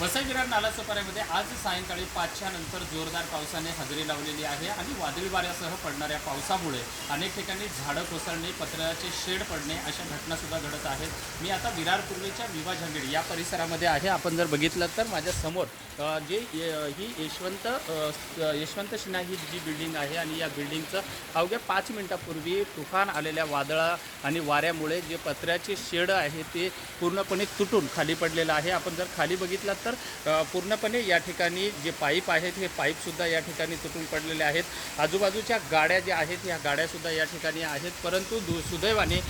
वसई नालासोपाऱ्यामध्ये आज सायंकाळी पाचच्या नंतर जोरदार पावसाने हजेरी लावलेली आहे आणि वादळी वाऱ्यासह पडणाऱ्या पावसामुळे अनेक ठिकाणी झाडं कोसळणे पत्र्याचे शेड पडणे अशा घटनासुद्धा घडत आहेत. मी आता विरार पूर्वेच्या विवा झंगेडी या परिसरामध्ये आहे. आपण जर बघितलं तर माझ्यासमोर जे ही यशवंत यशवंत सिन्हा ही जी बिल्डिंग आहे आणि या बिल्डिंगचं अवघ्या पाच मिनिटापूर्वी तुफान आलेल्या वादळा आणि वाऱ्यामुळे जे पत्र्याचे शेड आहे ते पूर्णपणे तुटून खाली पडलेलं आहे. आपण जर खाली बघितलात तर तर पूर्णपणे या ठिकाणी जे पाईप आहेत हे पाईपसुद्धा या ठिकाणी तुटून पडलेले आहेत. आजूबाजूच्या गाड्या ज्या आहेत ह्या गाड्यासुद्धा या ठिकाणी आहेत. परंतु दु सुदैवाने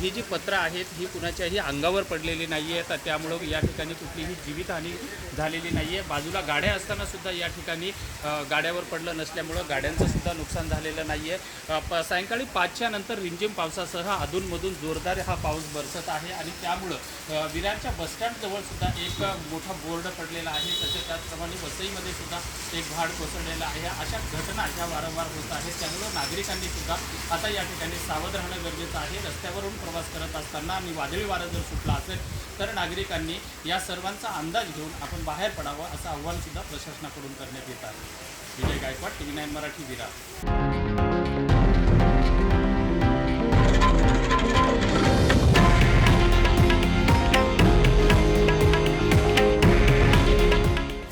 ही जी पत्रं आहेत ही कुणाच्याही अंगावर पडलेली नाही आहेत तर त्यामुळं या ठिकाणी कुठलीही जीवितहानी झालेली नाही आहे बाजूला गाड्या असताना सुद्धा या ठिकाणी गाड्यावर पडलं नसल्यामुळं गाड्यांचं सुद्धा नुकसान झालेलं नाही आहे प सायंकाळी पाचच्या नंतर रिमझिम पावसासह अधूनमधून जोरदार हा पाऊस बरसत आहे. आणि त्यामुळं विरारच्या बसस्टँडजवळसुद्धा एक मोठा बोर्ड पडलेला आहे. तसेच त्याचप्रमाणे वसईमध्ये सुद्धा एक भाड कोसळलेलं आहे. अशा घटना ह्या वारंवार होत आहेत त्यामुळं नागरिकांनी सुद्धा आता या ठिकाणी सावध राहणं गरजेचं आहे. रस्त्यावरून प्रवास करत असताना आणि वादळी वारा जर सुटला असेल तर नागरिकांनी या सर्वांचा अंदाज घेऊन आपण बाहेर पडावं असं आव्हानसुद्धा प्रशासनाकडून करण्यात येत आहे. Vijay Gaikwad T V nine Marathi विरा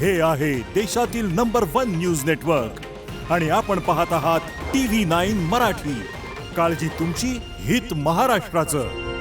हे आहे देशातील नंबर वन न्यूज नेटवर्क. आणि आपण पाहत आहात टी व्ही नाईन मराठी. काळजी तुमची हित महाराष्ट्राचं.